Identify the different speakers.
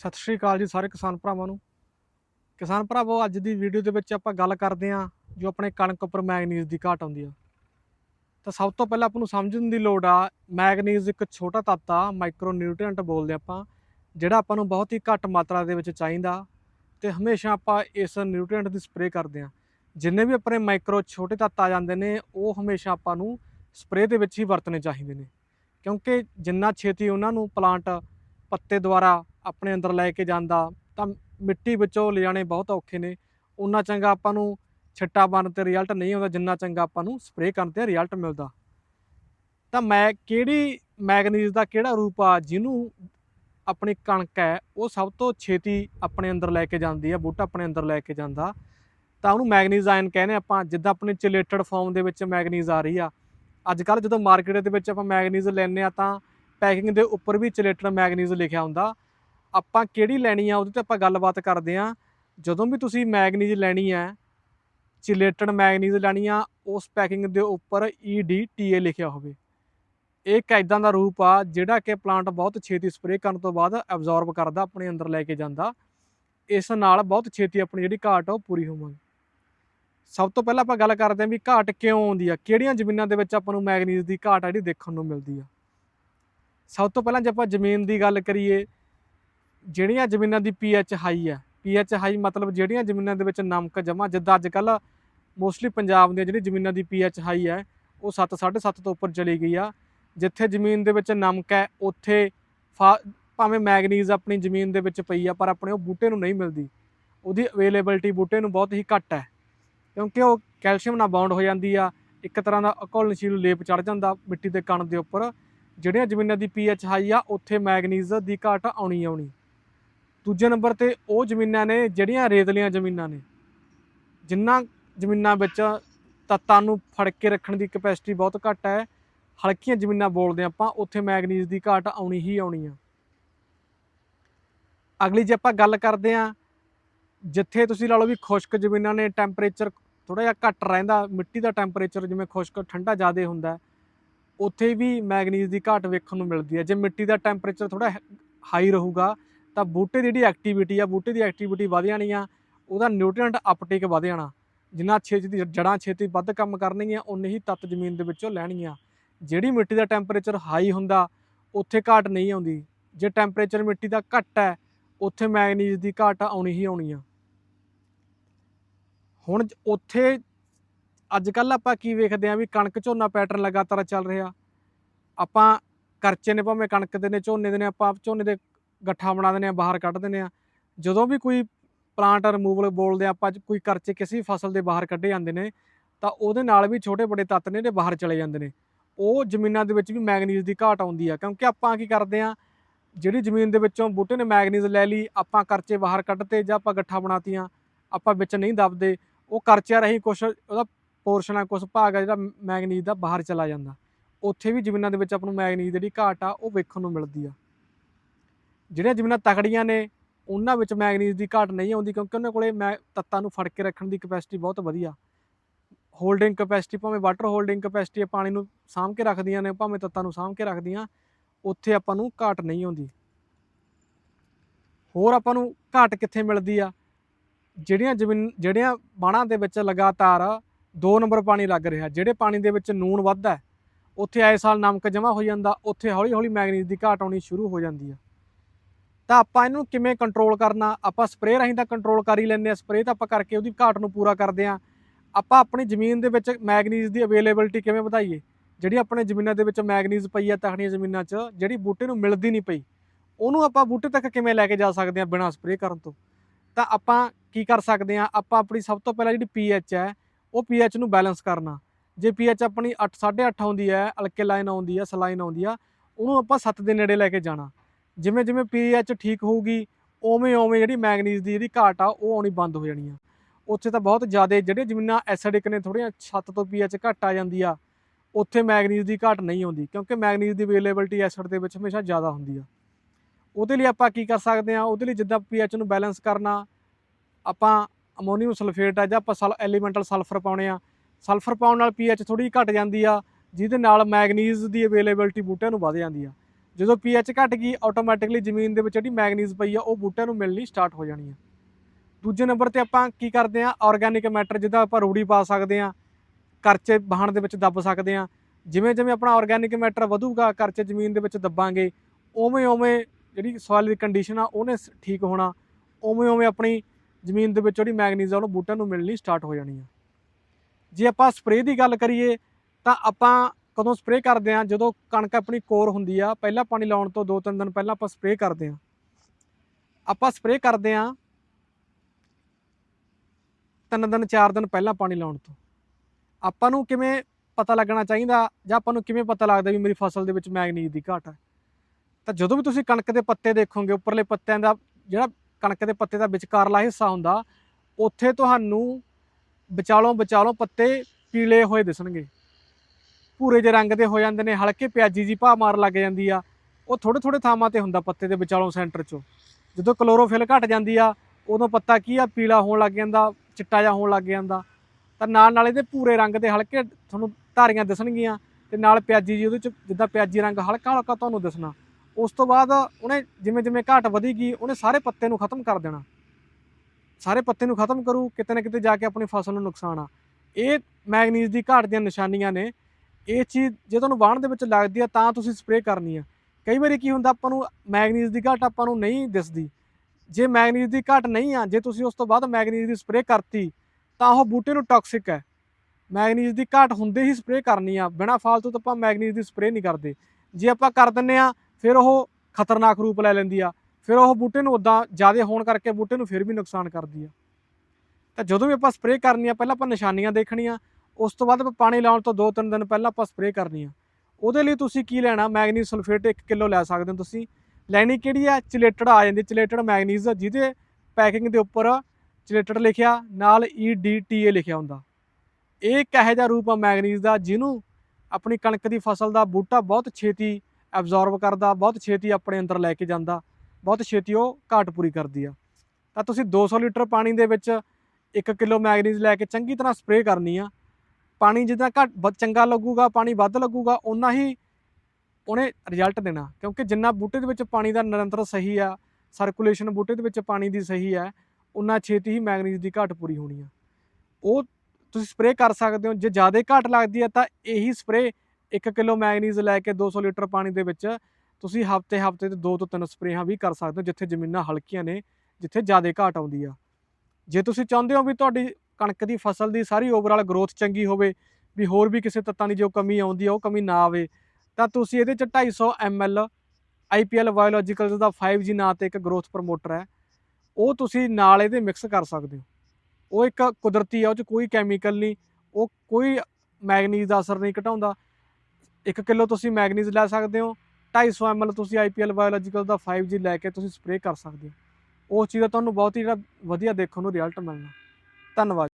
Speaker 1: ਸਤਿ ਸ਼੍ਰੀ ਅਕਾਲ ਜੀ ਸਾਰੇ ਕਿਸਾਨ ਭਰਾਵਾਂ ਨੂੰ। ਕਿਸਾਨ ਭਰਾਵੋ, ਅੱਜ ਦੀ ਵੀਡੀਓ ਦੇ ਵਿੱਚ ਆਪਾਂ ਗੱਲ ਕਰਦੇ ਹਾਂ ਜੋ ਆਪਣੇ ਕਣਕ ਉੱਪਰ ਮੈਗਨੀਜ਼ ਦੀ ਘਾਟ ਆਉਂਦੀ ਆ। ਤਾਂ ਸਭ ਤੋਂ ਪਹਿਲਾਂ ਆਪਾਂ ਨੂੰ ਸਮਝਣ ਦੀ ਲੋੜ ਆ, ਮੈਗਨੀਜ਼ ਇੱਕ ਛੋਟਾ ਤੱਤ ਆ ਮਾਈਕਰੋ ਨਿਊਟ੍ਰੀਐਂਟ ਬੋਲਦੇ ਆਪਾਂ, ਜਿਹੜਾ ਆਪਾਂ ਨੂੰ ਬਹੁਤ ਹੀ ਘੱਟ ਮਾਤਰਾ ਦੇ ਵਿੱਚ ਚਾਹੀਦਾ ਤੇ ਹਮੇਸ਼ਾ ਆਪਾਂ ਇਸ ਨਿਊਟ੍ਰੀਐਂਟ ਦੀ ਸਪਰੇਅ ਕਰਦੇ ਹਾਂ। ਜਿੰਨੇ ਵੀ ਆਪਣੇ ਮਾਈਕਰੋ ਛੋਟੇ ਤੱਤ ਆ ਜਾਂਦੇ ਨੇ, ਉਹ ਹਮੇਸ਼ਾ ਆਪਾਂ ਨੂੰ ਸਪਰੇਅ ਦੇ ਵਿੱਚ ਹੀ ਵਰਤਣੇ ਚਾਹੀਦੇ ਨੇ। ਕਿਉਂਕਿ ਜਿੰਨਾ ਛੇਤੀ ਉਹਨਾਂ ਨੂੰ ਪਲਾਂਟ ਪੱਤੇ ਦੁਆਰਾ ਆਪਣੇ ਅੰਦਰ ਲੈ ਕੇ ਜਾਂਦਾ, ਤਾਂ ਮਿੱਟੀ ਵਿੱਚੋਂ ਲਿਜਾਣੇ ਬਹੁਤ ਔਖੇ ਨੇ। ਉਨਾ ਚੰਗਾ ਆਪਾਂ ਨੂੰ ਛਿੱਟਾ ਬਣ ਤੇ ਰਿਜ਼ਲਟ ਨਹੀਂ ਆਉਂਦਾ, ਜਿੰਨਾ ਚੰਗਾ ਆਪਾਂ ਨੂੰ ਸਪਰੇਅ ਕਰਨ ਤੇ ਰਿਜ਼ਲਟ ਮਿਲਦਾ। ਤਾਂ ਮੈਂ ਕਿਹੜੀ ਮੈਗਨੀਜ਼ ਦਾ ਕਿਹੜਾ ਰੂਪ ਆ, ਜਿਹਨੂੰ ਆਪਣੀ ਕਣਕ ਹੈ, ਉਹ ਸਭ ਤੋਂ ਛੇਤੀ ਆਪਣੇ ਅੰਦਰ ਲੈ ਕੇ ਜਾਂਦੀ ਹੈ, ਬੂਟਾ ਆਪਣੇ ਅੰਦਰ ਲੈ ਕੇ ਜਾਂਦਾ। ਤਾਂ ਉਹਨੂੰ ਮੈਗਨੀਜ਼ ਆਇਨ ਕਹਿੰਦੇ ਆਪਾਂ, ਜਿੱਦਾਂ ਆਪਣੇ ਚਿਲੇਟਡ ਫਾਰਮ ਦੇ ਵਿੱਚ ਮੈਗਨੀਜ਼ ਆ ਰਹੀ ਆ। ਅੱਜ ਕੱਲ ਜਦੋਂ ਮਾਰਕੀਟ ਦੇ ਵਿੱਚ ਆਪਾਂ ਮੈਗਨੀਜ਼ ਲੈਂਦੇ ਆ, ਤਾਂ ਪੈਕਿੰਗ ਦੇ ਉੱਪਰ ਵੀ ਚਿਲੇਟਡ ਮੈਗਨੀਜ਼ ਲਿਖਿਆ ਹੁੰਦਾ। ਆਪਾਂ ਕਿਹੜੀ ਲੈਣੀ ਆ, ਉਹਦੇ ਤੇ ਆਪਾਂ ਗੱਲਬਾਤ ਕਰਦੇ ਆ। ਜਦੋਂ ਵੀ ਤੁਸੀਂ ਮੈਗਨੀਜ਼ ਲੈਣੀ ਹੈ ਚਿਲੇਟਡ ਮੈਗਨੀਜ਼ ਲੈਣੀ ਆ, ਉਸ ਪੈਕਿੰਗ ਦੇ ਉੱਪਰ EDTA ਲਿਖਿਆ ਹੋਵੇ। ਇਹ ਇੱਕ ਇਦਾਂ ਦਾ ਰੂਪ ਆ, ਜਿਹੜਾ ਕਿ ਪਲਾਂਟ ਬਹੁਤ ਛੇਤੀ ਸਪਰੇਅ ਕਰਨ ਤੋਂ ਬਾਅਦ ਐਬਜ਼ੌਰਬ ਕਰਦਾ, ਆਪਣੇ ਅੰਦਰ ਲੈ ਕੇ ਜਾਂਦਾ। ਇਸ ਨਾਲ ਬਹੁਤ ਛੇਤੀ ਆਪਣੀ ਜਿਹੜੀ ਘਾਟ ਆ, ਉਹ ਪੂਰੀ ਹੋਵਾਂਗੀ ਸਭ ਤੋਂ ਪਹਿਲਾਂ ਆਪਾਂ ਗੱਲ ਕਰਦੇ ਹਾਂ ਵੀ ਘਾਟ ਕਿਉਂ ਆਉਂਦੀ ਆ? ਕਿਹੜੀਆਂ ਜ਼ਮੀਨਾਂ ਦੇ ਵਿੱਚ ਆਪਾਂ ਨੂੰ ਮੈਗਨੀਜ਼ ਦੀ ਘਾਟ ਆ ਜਿਹੜੀ ਦੇਖਣ ਨੂੰ ਮਿਲਦੀ ਆ? ਸਭ ਤੋਂ ਪਹਿਲਾਂ ਜੇ ਆਪਾਂ ਜ਼ਮੀਨ ਦੀ ਗੱਲ ਕਰੀਏ ਜਿਹੜੀਆਂ ਜ਼ਮੀਨਾਂ ਦੀ ਪੀਐਚ ਹਾਈ ਹੈ ਪੀਐਚ ਹਾਈ ਮਤਲਬ ਜਿਹੜੀਆਂ ਜ਼ਮੀਨਾਂ ਦੇ ਵਿੱਚ ਨਮਕ ਜਮਾ ਜਿੱਦਾਂ ਅੱਜ ਕੱਲ ਮੋਸਟਲੀ ਪੰਜਾਬ ਦੀਆਂ ਜਿਹੜੀ ਜ਼ਮੀਨਾਂ ਦੀ ਪੀਐਚ ਹਾਈ ਹੈ, ਉਹ 7 7.5 ਤੋਂ ਉੱਪਰ ਚਲੀ ਗਈ ਆ। ਜਿੱਥੇ ਜ਼ਮੀਨ ਦੇ ਵਿੱਚ ਨਮਕ ਹੈ, ਉੱਥੇ ਫਾ- ਭਾਵੇਂ ਮੈਗਨੀਜ਼ ਆਪਣੀ ਜ਼ਮੀਨ ਦੇ ਵਿੱਚ ਪਈ ਆ, ਪਰ ਆਪਣੇ ਉਹ ਬੂਟੇ ਨੂੰ ਨਹੀਂ ਮਿਲਦੀ। ਉਹਦੀ ਅਵੇਲੇਬਿਲਟੀ ਬੂਟੇ ਨੂੰ ਬਹੁਤ ਹੀ ਘੱਟ ਹੈ, ਕਿਉਂਕਿ ਉਹ ਕੈਲਸ਼ੀਅਮ ਨਾਲ ਬੌਂਡ ਹੋ ਜਾਂਦੀ ਆ, ਇੱਕ ਤਰ੍ਹਾਂ ਦਾ ਅਕੋਲਨਸ਼ੀਲ ਲੇਪ ਚੜ ਜਾਂਦਾ ਮਿੱਟੀ ਦੇ ਕਣ ਦੇ ਉੱਪਰ। ਜਿਹੜੀਆਂ ਜ਼ਮੀਨਾਂ ਦੀ ਪੀਐਚ ਹਾਈ ਆ, ਉੱਥੇ ਮੈਗਨੀਜ਼ ਦੀ ਘਾਟ ਆਉਣੀ ਆਉਣੀ ਦੂਜੇ ਨੰਬਰ ਤੇ ਉਹ ਜ਼ਮੀਨਾਂ ਨੇ, ਜਿਹੜੀਆਂ ਰੇਤਲੀਆਂ ਜ਼ਮੀਨਾਂ ਨੇ ਜਿਨ੍ਹਾਂ ਜ਼ਮੀਨਾਂ ਵਿੱਚ ਤੱਤਾਂ ਨੂੰ ਫੜ ਕੇ ਰੱਖਣ ਦੀ ਕਪੈਸਿਟੀ ਬਹੁਤ ਘੱਟ ਹੈ, ਹਲਕੀਆਂ ਜ਼ਮੀਨਾਂ ਬੋਲਦੇ ਆਪਾਂ, ਉੱਥੇ ਮੈਗਨੀਜ਼ ਦੀ ਘਾਟ ਆਉਣੀ ਹੀ ਆਉਣੀ ਆ। ਅਗਲੀ ਜੇ ਆਪਾਂ ਗੱਲ ਕਰਦੇ ਆ ਜਿੱਥੇ ਤੁਸੀਂ ਲਾ ਲਓ ਵੀ ਖੁਸ਼ਕ ਜ਼ਮੀਨਾਂ ਨੇ ਟੈਂਪਰੇਚਰ ਥੋੜਾ ਜਿਹਾ ਘੱਟ ਰਹਿੰਦਾ, ਮਿੱਟੀ ਦਾ ਟੈਂਪਰੇਚਰ ਜਿਵੇਂ ਖੁਸ਼ਕ ਠੰਡਾ ਜ਼ਿਆਦਾ ਹੁੰਦਾ, ਉੱਥੇ ਵੀ ਮੈਗਨੀਜ਼ ਦੀ ਘਾਟ ਵੇਖਣ ਨੂੰ ਮਿਲਦੀ ਹੈ। ਜੇ ਮਿੱਟੀ ਦਾ ਟੈਂਪਰੇਚਰ ਥੋੜਾ ਹਾਈ ਰਹੂਗਾ ਤਾਂ ਬੂਟੇ ਦੀ ਜਿਹੜੀ ਐਕਟੀਵਿਟੀ ਆ, ਬੂਟੇ ਦੀ ਐਕਟੀਵਿਟੀ ਵਧ ਜਾਣੀ ਆ, ਉਹਦਾ ਨਿਊਟ੍ਰੀਐਂਟ ਅਪਟੇਕ ਵਧ ਜਾਣਾ। ਜਿੰਨਾ ਛੇਤੀ ਦੀ ਜੜਾਂ ਛੇਤੀ ਵੱਧ ਕੰਮ ਕਰਨਗੀਆਂ ਉਨੇ ਹੀ ਤੱਤ ਜ਼ਮੀਨ ਦੇ ਵਿੱਚੋਂ ਲੈਣਗੀਆਂ। ਜਿਹੜੀ ਮਿੱਟੀ ਦਾ ਟੈਂਪਰੇਚਰ ਹਾਈ ਹੁੰਦਾ, ਉੱਥੇ ਘਾਟ ਨਹੀਂ ਆਉਂਦੀ। ਜੇ ਟੈਂਪਰੇਚਰ ਮਿੱਟੀ ਦਾ ਘੱਟ ਹੈ, ਉੱਥੇ ਮੈਗਨੀਜ਼ ਦੀ ਘਾਟ ਆਉਣੀ ਹੀ ਆਉਣੀ ਆ। ਹੁਣ ਉੱਥੇ ਅੱਜ ਕੱਲ ਆਪਾਂ ਕੀ ਵੇਖਦੇ ਆ ਵੀ ਕਣਕ ਝੋਨਾ ਪੈਟਰਨ ਲਗਾਤਾਰ ਚੱਲ ਰਿਹਾ। ਆਪਾਂ ਖਰਚੇ ਨੇ ਭਾਵੇਂ ਕਣਕ ਦੇ ਨੇ, ਝੋਨੇ ਦੇ ਨੇ ਆਪਾਂ ਝੋਨੇ ਦੇ ਗੱਠਾ ਬਣਾ ਦਿੰਦੇ ਆ, ਬਾਹਰ ਕੱਢ ਦਿੰਦੇ ਆ। ਜਦੋਂ ਵੀ ਕੋਈ ਪਲਾਂਟ ਰਿਮੂਵਲ ਬੋਲਦੇ ਆ, ਆਪਾਂ ਕੋਈ ਕਰਚੇ ਕਿਸੇ ਵੀ ਫਸਲ ਦੇ ਬਾਹਰ ਕੱਢੇ ਜਾਂਦੇ ਨੇ, ਤਾਂ ਉਹਦੇ ਨਾਲ ਵੀ ਛੋਟੇ ਵੱਡੇ ਤੱਤ ਨੇ ਜਿਹੜੇ ਬਾਹਰ ਚਲੇ ਜਾਂਦੇ ਨੇ। ਉਹ ਜ਼ਮੀਨਾਂ ਦੇ ਵਿੱਚ ਵੀ ਮੈਗਨੀਜ਼ ਦੀ ਘਾਟ ਆਉਂਦੀ ਆ, ਕਿਉਂਕਿ ਆਪਾਂ ਕੀ ਕਰਦੇ ਆ, ਜਿਹੜੀ ਜ਼ਮੀਨ ਦੇ ਵਿੱਚੋਂ ਬੂਟੇ ਨੇ ਮੈਗਨੀਜ਼ ਲੈ ਲਈ, ਆਪਾਂ ਕਰਚੇ ਬਾਹਰ ਕੱਢਤੇ ਜਾਂ ਆਪਾਂ ਗੱਠਾ ਬਣਾਤੀਆਂ, ਆਪਾਂ ਵਿੱਚ ਨਹੀਂ ਦੱਬਦੇ, ਉਹ ਕਰਚਿਆਂ ਰਹੀ ਕੁਛ ਉਹਦਾ ਪੋਰਸ਼ਨ ਆ, ਕੁਛ ਭਾਗ ਆ ਜਿਹੜਾ ਮੈਗਨੀਜ਼ ਦਾ ਬਾਹਰ ਚਲਾ ਜਾਂਦਾ। ਉੱਥੇ ਵੀ ਜ਼ਮੀਨਾਂ ਦੇ ਵਿੱਚ ਆਪਾਂ ਨੂੰ ਮੈਗਨੀਜ਼ ਜਿਹੜੀ ਘਾਟ ਆ, ਉਹ ਵੇਖਣ ਨੂੰ ਮਿਲਦੀ ਆ। ਜਿਹੜੀਆਂ ਜ਼ਮੀਨਾਂ ਤਕੜੀਆਂ ਨੇ, ਉਹਨਾਂ ਵਿੱਚ ਮੈਗਨੀਜ਼ ਦੀ ਘਾਟ ਨਹੀਂ ਆਉਂਦੀ ਕਿਉਂਕਿ ਉਹਨਾਂ ਕੋਲੇ ਮੈਂ ਤੱਤਾਂ ਨੂੰ ਫੜ ਕੇ ਰੱਖਣ ਦੀ ਕਪੈਸਿਟੀ ਬਹੁਤ ਵਧੀਆ। ਹੋਲਡਿੰਗ ਕਪੈਸਿਟੀ ਭਾਵੇਂ ਵਾਟਰ ਹੋਲਡਿੰਗ ਕਪੈਸਿਟੀ ਪਾਣੀ ਨੂੰ ਸਾਂਭ ਕੇ ਰੱਖਦੀਆਂ ਨੇ, ਭਾਵੇਂ ਤੱਤਾਂ ਨੂੰ ਸਾਂਭ ਕੇ ਰੱਖਦੀਆਂ, ਉੱਥੇ ਆਪਾਂ ਨੂੰ ਘਾਟ ਨਹੀਂ ਆਉਂਦੀ। ਹੋਰ ਆਪਾਂ ਨੂੰ ਘਾਟ ਕਿੱਥੇ ਮਿਲਦੀ ਆ? ਜਿਹੜੀਆਂ ਜ਼ਮੀਨ, ਜਿਹੜੀਆਂ ਬਾਣਾਂ ਦੇ ਵਿੱਚ ਲਗਾਤਾਰ 2 ਨੰਬਰ ਪਾਣੀ ਲੱਗ ਰਿਹਾ, ਜਿਹੜੇ ਪਾਣੀ ਦੇ ਵਿੱਚ ਨੂਨ ਵੱਧਦਾ, ਉੱਥੇ ਆਏ ਸਾਲ ਨਮਕ ਜਮ੍ਹਾਂ ਹੋ ਜਾਂਦਾ, ਉੱਥੇ ਹੌਲੀ ਹੌਲੀ ਮੈਗਨੀਜ਼ ਦੀ ਘਾਟ ਆਉਣੀ ਸ਼ੁਰੂ ਹੋ ਜਾਂਦੀ ਆ। ਤਾਂ ਆਪਾਂ ਇਹਨੂੰ ਕਿਵੇਂ ਕੰਟਰੋਲ ਕਰਨਾ? ਆਪਾਂ ਸਪਰੇਅ ਰਾਹੀਂ ਤਾਂ ਕੰਟਰੋਲ ਕਰ ਹੀ ਲੈਂਦੇ ਆ ਸਪਰੇਅ ਤਾਂ ਆਪਾਂ ਕਰਕੇ ਉਹਦੀ ਘਾਟ ਨੂੰ ਪੂਰਾ ਕਰਦੇ ਆ ਆਪਾਂ ਆਪਣੀ ਜ਼ਮੀਨ ਦੇ ਵਿੱਚ ਮੈਗਨੀਜ਼ ਦੀ ਅਵੇਲੇਬਿਲਟੀ ਕਿਵੇਂ ਵਧਾਈਏ? ਜਿਹੜੀ ਆਪਣੇ ਜ਼ਮੀਨਾਂ ਦੇ ਵਿੱਚ ਮੈਗਨੀਜ਼ ਪਈ ਆ ਤਖੜੀਆਂ ਜ਼ਮੀਨਾਂ 'ਚ, ਜਿਹੜੀ ਬੂਟੇ ਨੂੰ ਮਿਲਦੀ ਨਹੀਂ ਪਈ, ਉਹਨੂੰ ਆਪਾਂ ਬੂਟੇ ਤੱਕ ਕਿਵੇਂ ਲੈ ਕੇ ਜਾ ਸਕਦੇ ਆ ਬਿਨਾਂ ਸਪਰੇਅ ਕਰਨ ਤੋਂ? ਤਾਂ ਆਪਾਂ ਕੀ ਕਰ ਸਕਦੇ ਆ ਆਪਾਂ ਆਪਣੀ ਸਭ ਤੋਂ ਪਹਿਲਾਂ ਜਿਹੜੀ ਪੀਐਚ ਹੈ, ਉਹ ਪੀਐਚ ਨੂੰ ਬੈਲੈਂਸ ਕਰਨਾ। ਜੇ ਪੀਐਚ ਆਪਣੀ 8 8.5 ਆਉਂਦੀ ਹੈ ਅਲਕੇਲਾਈਨ ਆਉਂਦੀ ਹੈ ਸਲਾਈਨ ਆਉਂਦੀ ਆ, ਉਹਨੂੰ ਆਪਾਂ 7 ਦੇ ਨੇੜੇ ਲੈ ਕੇ ਜਾਣਾ। ਜਿਵੇਂ ਜਿਵੇਂ ਪੀਐਚ ਠੀਕ ਹੋਊਗੀ, ਉਵੇਂ ਉਵੇਂ ਜਿਹੜੀ ਮੈਗਨੀਜ਼ ਦੀ ਜਿਹੜੀ ਘਾਟ ਆ, ਉਹ ਆਉਣੀ ਬੰਦ ਹੋ ਜਾਣੀ ਆ। ਉੱਥੇ ਤਾਂ ਬਹੁਤ ਜ਼ਿਆਦਾ ਜਿਹੜੇ ਜ਼ਮੀਨਾਂ ਐਸਿਡਿਕ ਨੇ ਥੋੜ੍ਹੀਆਂ 7 ਤੋਂ ਪੀਐਚ ਘੱਟ ਆ ਜਾਂਦੀ ਆ, ਉੱਥੇ ਮੈਗਨੀਜ਼ ਦੀ ਘਾਟ ਨਹੀਂ ਆਉਂਦੀ, ਕਿਉਂਕਿ ਮੈਗਨੀਜ਼ ਦੀ ਅਵੇਲੇਬਿਲਟੀ ਐਸਿਡ ਦੇ ਵਿੱਚ ਹਮੇਸ਼ਾ ਜ਼ਿਆਦਾ ਹੁੰਦੀ ਆ। ਉਹਦੇ ਲਈ ਆਪਾਂ ਕੀ ਕਰ ਸਕਦੇ ਆ, ਉਹਦੇ ਲਈ ਜਿੱਦਾਂ ਪੀਐਚ ਨੂੰ ਬੈਲੈਂਸ ਕਰਨਾ, ਆਪਾਂ ਅਮੋਨੀਅਮ ਸਲਫੇਟ ਆ ਜਾਂ ਆਪਾਂ ਸਲ ਐਲੀਮੈਂਟਲ ਸਲਫਰ ਪਾਉਣੇ ਆ। ਸਲਫਰ ਪਾਉਣ ਨਾਲ ਪੀਐਚ ਥੋੜੀ ਘਟ ਜਾਂਦੀ ਆ, ਜਿਹਦੇ ਨਾਲ ਮੈਗਨੀਜ਼ ਦੀ ਅਵੇਲੇਬਿਲਟੀ ਬੂਟਿਆਂ ਨੂੰ ਵਧ ਜਾਂਦੀ ਆ। ਜਦੋਂ ਪੀਐਚ ਘਟ ਗਈ ਆਟੋਮੈਟਿਕਲੀ ਜ਼ਮੀਨ ਦੇ ਵਿੱਚ ਜਿਹੜੀ ਮੈਗਨੀਜ਼ ਪਈ ਆ, ਉਹ ਬੂਟਿਆਂ ਨੂੰ ਮਿਲਣੀ ਸਟਾਰਟ ਹੋ ਜਾਣੀ ਆ। ਦੂਜੇ ਨੰਬਰ ਤੇ ਆਪਾਂ ਕੀ ਕਰਦੇ ਆ ਆਰਗੈਨਿਕ ਮੈਟਰ ਜਿੱਦਾਂ ਆਪਾਂ ਰੂੜੀ ਪਾ ਸਕਦੇ ਆ, ਕਰਚੇ ਬਾਹਣ ਦੇ ਵਿੱਚ ਦੱਬ ਸਕਦੇ ਆ। ਜਿਵੇਂ ਜਿਵੇਂ ਆਪਣਾ ਆਰਗੈਨਿਕ ਮੈਟਰ ਵਧੂਗਾ, ਕਰਚੇ ਜ਼ਮੀਨ ਦੇ ਵਿੱਚ ਦੱਬਾਂਗੇ, ਉਵੇਂ ਉਵੇਂ ਜਿਹੜੀ ਸੋਇਲ ਦੀ ਕੰਡੀਸ਼ਨ ਆ, ਉਹਨੇ ਸ- ਠੀਕ ਹੋਣਾ। ਉਵੇਂ ਉਵੇਂ ਆਪਣੀ ਜ਼ਮੀਨ ਦੇ ਵਿੱਚ ਜਿਹੜੀ ਮੈਗਨੀਜ਼ ਆ, ਉਹਨੂੰ ਬੂਟਿਆਂ ਨੂੰ ਮਿਲਣੀ ਸਟਾਰਟ ਹੋ ਜਾਣੀ ਆ। ਜੇ ਆਪਾਂ ਸਪਰੇਅ ਦੀ ਗੱਲ ਕਰੀਏ, ਤਾਂ ਆਪਾਂ ਕਦੋਂ ਸਪਰੇਅ ਕਰਦੇ ਆ ਜਦੋਂ ਕਣਕ ਆਪਣੀ ਕੋਰ ਹੁੰਦੀ ਆ, ਪਹਿਲਾਂ ਪਾਣੀ ਲਾਉਣ ਤੋਂ 2-3 ਦਿਨ ਪਹਿਲਾਂ ਆਪਾਂ ਸਪਰੇਅ ਕਰਦੇ ਆ ਆਪਾਂ ਸਪਰੇਅ ਕਰਦੇ ਆ ਤਿੰਨ ਦਿਨ 4 ਦਿਨ ਪਹਿਲਾਂ ਪਾਣੀ ਲਾਉਣ ਤੋਂ। ਆਪਾਂ ਨੂੰ ਕਿਵੇਂ ਪਤਾ ਲੱਗਣਾ ਚਾਹੀਦਾ ਜਾਂ ਆਪਾਂ ਨੂੰ ਕਿਵੇਂ ਪਤਾ ਲੱਗਦਾ ਵੀ ਮੇਰੀ ਫਸਲ ਦੇ ਵਿੱਚ ਮੈਗਨੀਜ਼ ਦੀ ਘਾਟ ਹੈ? ਤਾਂ ਜਦੋਂ ਵੀ ਤੁਸੀਂ ਕਣਕ ਦੇ ਪੱਤੇ ਦੇਖੋਗੇ, ਉੱਪਰਲੇ ਪੱਤਿਆਂ ਦਾ ਜਿਹੜਾ ਕਣਕ ਦੇ ਪੱਤੇ ਦਾ ਵਿਚਕਾਰਲਾ ਹਿੱਸਾ ਹੁੰਦਾ, ਉੱਥੇ ਤੁਹਾਨੂੰ ਵਿਚਾਲੋਂ ਵਿਚਾਲੋਂ ਪੱਤੇ ਪੀਲੇ ਹੋਏ ਦਿਸਣਗੇ। ਭੂਰੇ ਜਿਹੇ ਰੰਗ ਦੇ ਹੋ ਜਾਂਦੇ ਨੇ, ਹਲਕੇ ਪਿਆਜੀ ਜੀ ਭਾਅ ਮਾਰ ਲੱਗ ਜਾਂਦੀ ਆ। ਉਹ ਥੋੜੇ ਥੋੜੇ ਥਾਵਾਂ ਤੇ ਹੁੰਦਾ ਪੱਤੇ ਦੇ ਵਿਚਾਲੋਂ ਸੈਂਟਰ 'ਚੋਂ। ਜਦੋਂ ਕਲੋਰੋਫਿਲ ਘਟ ਜਾਂਦੀ ਆ, ਉਦੋਂ ਪੱਤਾ ਕੀ ਆ? ਪੀਲਾ ਹੋਣ ਲੱਗ ਜਾਂਦਾ, ਚਿੱਟਾ ਜਿਹਾ ਹੋਣ ਲੱਗ ਜਾਂਦਾ। ਤਾਂ ਨਾਲ ਨਾਲ ਇਹਦੇ ਭੂਰੇ ਰੰਗ ਦੇ ਹਲਕੇ ਤੁਹਾਨੂੰ ਧਾਰੀਆਂ ਦਿਸਣਗੀਆਂ, ਤੇ ਨਾਲ ਪਿਆਜੀ ਜੀ ਉਹਦੇ 'ਚ, ਜਿੱਦਾਂ ਪਿਆਜੀ ਰੰਗ ਹਲਕਾ ਹਲਕਾ ਤੁਹਾਨੂੰ ਦਿਸਣਾ। ਉਸ ਤੋਂ ਬਾਅਦ ਉਹਨੇ ਜਿਵੇਂ ਜਿਵੇਂ ਘਾਟ ਵਧੇਗੀ ਉਹਨੇ ਸਾਰੇ ਪੱਤੇ ਨੂੰ ਖਤਮ ਕਰ ਦੇਣਾ। ਸਾਰੇ ਪੱਤੇ ਨੂੰ ਖਤਮ ਕਰੂ, ਕਿਤੇ ਨਾ ਕਿਤੇ ਜਾ ਕੇ ਆਪਣੀ ਫਸਲ ਨੂੰ ਨੁਕਸਾਨ ਆ। ਇਹ ਮੈਗਨੀਜ਼ ਦੀ ਘਾਟ ਦੀਆਂ ਨਿਸ਼ਾਨੀਆਂ ਨੇ ਇਹ ਚੀਜ਼ ਜੇ ਤੁਹਾਨੂੰ ਵਾਹਣ ਦੇ ਵਿੱਚ ਲੱਗਦੀ ਆ, ਤਾਂ ਤੁਸੀਂ ਸਪਰੇਅ ਕਰਨੀ ਆ। ਕਈ ਵਾਰੀ ਕੀ ਹੁੰਦਾ, ਆਪਾਂ ਨੂੰ ਮੈਗਨੀਜ਼ ਦੀ ਘਾਟ ਆਪਾਂ ਨੂੰ ਨਹੀਂ ਦਿਸਦੀ। ਜੇ ਮੈਗਨੀਜ਼ ਦੀ ਘਾਟ ਨਹੀਂ ਆ, ਜੇ ਤੁਸੀਂ ਉਸ ਤੋਂ ਬਾਅਦ ਮੈਗਨੀਜ਼ ਦੀ ਸਪਰੇਅ ਕਰਤੀ, ਤਾਂ ਉਹ ਬੂਟੇ ਨੂੰ ਟਾਕਸਿਕ ਹੈ ਮੈਗਨੀਜ਼ ਦੀ ਘਾਟ ਹੁੰਦੇ ਹੀ ਸਪਰੇਅ ਕਰਨੀ ਆ। ਬਿਨਾਂ ਫਾਲਤੂ ਤੋਂ ਆਪਾਂ ਮੈਗਨੀਜ਼ ਦੀ ਸਪਰੇਅ ਨਹੀਂ ਕਰਦੇ। ਜੇ ਆਪਾਂ ਕਰ ਦਿੰਨੇ ਆ, ਫਿਰ ਉਹ ਖਤਰਨਾਕ ਰੂਪ ਲੈ ਲੈਂਦੀ ਆ। ਫਿਰ ਉਹ ਬੂਟੇ ਨੂੰ ਉਦਾਂ ਜ਼ਿਆਦਾ ਹੋਣ ਕਰਕੇ ਬੂਟੇ ਨੂੰ ਫਿਰ ਵੀ ਨੁਕਸਾਨ ਕਰਦੀ ਆ। ਤਾਂ ਜਦੋਂ ਵੀ ਆਪਾਂ ਸਪਰੇਅ ਕਰਨੀ ਆ, ਪਹਿਲਾਂ ਆਪਾਂ ਨਿਸ਼ਾਨੀਆਂ ਦੇਖਣੀਆਂ। ਉਸ ਤੋਂ ਬਾਅਦ ਆਪਾਂ ਪਾਣੀ ਲਾਉਣ ਤੋਂ 2-3 ਦਿਨ ਪਹਿਲਾਂ ਆਪਾਂ ਸਪਰੇਅ ਕਰਨੀ ਆ। ਉਹਦੇ ਲਈ ਤੁਸੀਂ ਕੀ ਲੈਣਾ? ਮੈਗਨੀਜ਼ ਸਲਫੇਟ 1 ਕਿਲੋ ਲੈ ਸਕਦੇ ਹੋ ਤੁਸੀਂ। ਲੈਣੀ ਕਿਹੜੀ ਆ? ਚਿਲੇਟਡ ਆ ਜਾਂਦੀ। ਚਿਲੇਟਡ ਮੈਗਨੀਜ਼ ਜਿਹਦੇ ਪੈਕਿੰਗ ਦੇ ਉੱਪਰ ਚਿਲੇਟਡ ਲਿਖਿਆ, ਨਾਲ EDTA ਲਿਖਿਆ ਹੁੰਦਾ। ਇਹ ਇੱਕ ਇਹੋ ਜਿਹਾ ਰੂਪ ਆ ਮੈਗਨੀਜ਼ ਦਾ? ਜਿਹਨੂੰ ਆਪਣੀ ਕਣਕ ਦੀ ਫਸਲ ਦਾ ਬੂਟਾ ਬਹੁਤ ਛੇਤੀ ਐਬਜ਼ੌਰਬ ਕਰਦਾ, ਬਹੁਤ ਛੇਤੀ ਆਪਣੇ ਅੰਦਰ ਲੈ ਕੇ ਜਾਂਦਾ, ਬਹੁਤ ਛੇਤੀ ਉਹ ਘਾਟ ਪੂਰੀ ਕਰਦੀ ਆ। ਤਾਂ ਤੁਸੀਂ 200 ਲੀਟਰ ਪਾਣੀ ਦੇ ਵਿੱਚ 1 ਕਿਲੋ ਮੈਗਨੀਜ਼ ਲੈ ਕੇ ਚੰਗੀ ਤਰ੍ਹਾਂ ਸਪਰੇਅ ਕਰਨੀ ਆ। ਪਾਣੀ ਜਿੱਦਾਂ ਘੱਟ ਵ- ਚੰਗਾ ਲੱਗੂਗਾ, ਪਾਣੀ ਵੱਧ ਲੱਗੂਗਾ ਉਨਾ ਹੀ ਉਹਨੇ ਰਿਜ਼ਲਟ ਦੇਣਾ। ਕਿਉਂਕਿ ਜਿੰਨਾ ਬੂਟੇ ਦੇ ਵਿੱਚ ਪਾਣੀ ਦਾ ਨਿਰੰਤਰ ਸਹੀ ਆ ਸਰਕੂਲੇਸ਼ਨ ਬੂਟੇ ਦੇ ਵਿੱਚ ਪਾਣੀ ਦੀ ਸਹੀ ਹੈ ਉਨਾ ਛੇਤੀ ਹੀ ਮੈਗਨੀਜ਼ ਦੀ ਘਾਟ ਪੂਰੀ ਹੋਣੀ ਆ। ਉਹ ਤੁਸੀਂ ਸਪਰੇਅ ਕਰ ਸਕਦੇ ਹੋ। ਜੇ ਜ਼ਿਆਦਾ ਘਾਟ ਲੱਗਦੀ ਹੈ ਤਾਂ ਇਹੀ ਸਪਰੇਅ 1 ਕਿਲੋ ਮੈਗਨੀਜ਼ ਲੈ ਕੇ 200 ਲੀਟਰ ਪਾਣੀ ਦੇ ਵਿੱਚ ਤੁਸੀਂ ਹਫ਼ਤੇ ਹਫ਼ਤੇ ਤੇ ਦੋ ਤੋਂ ਤਿੰਨ ਸਪਰੇਹਾਂ ਵੀ ਕਰ ਸਕਦੇ ਹੋ, ਜਿੱਥੇ ਜ਼ਮੀਨਾਂ ਹਲਕੀਆਂ ਨੇ, ਜਿੱਥੇ ਜ਼ਿਆਦਾ ਘਾਟ ਆਉਂਦੀ ਆ। ਜੇ ਤੁਸੀਂ ਚਾਹੁੰਦੇ ਹੋ ਵੀ ਤੁਹਾਡੀ ਕਣਕ ਦੀ ਫਸਲ ਦੀ ਸਾਰੀ ਓਵਰਆਲ ਗਰੋਥ ਚੰਗੀ ਹੋਵੇ, ਵੀ ਹੋਰ ਵੀ ਕਿਸੇ ਤੱਤਾਂ ਦੀ ਜੋ ਕਮੀ ਆਉਂਦੀ ਆ, ਉਹ ਕਮੀ ਨਾ ਆਵੇ, ਤਾਂ ਤੁਸੀਂ ਇਹਦੇ ਚ 250 ml IPL ਬਾਇਓਲੋਜੀਕਲਸ ਦਾ 5G ਨਾਂ ਤੇ ਇੱਕ ਗਰੋਥ ਪ੍ਰਮੋਟਰ ਹੈ, ਉਹ ਤੁਸੀਂ ਨਾਲ ਇਹਦੇ ਮਿਕਸ ਕਰ ਸਕਦੇ ਹੋ। ਉਹ ਇੱਕ ਕੁਦਰਤੀ ਆ, ਉਹ ਚ ਕੋਈ ਕੈਮੀਕਲ ਨਹੀਂ, ਉਹ ਕੋਈ ਮੈਗਨੀਜ਼ ਦਾ ਅਸਰ ਨਹੀਂ ਘਟਾਉਂਦਾ। 1 ਕਿਲੋ ਤੁਸੀਂ ਮੈਗਨੀਜ਼ ਲੈ ਸਕਦੇ ਹੋ 250 ml ਤੁਸੀਂ IPL ਬਾਇਓਲੋਜੀਕਲ ਦਾ 5G ਲੈ ਕੇ ਤੁਸੀਂ ਸਪਰੇਅ ਕਰ ਸਕਦੇ ਹੋ। ਉਸ ਚੀਜ਼ ਦਾ ਤੁਹਾਨੂੰ ਬਹੁਤ ਹੀ ਜਿਹੜਾ ਵਧੀਆ ਦੇਖਣ ਨੂੰ ਰਿਜ਼ਲਟ ਮਿਲਣਾ। ਧੰਨਵਾਦ।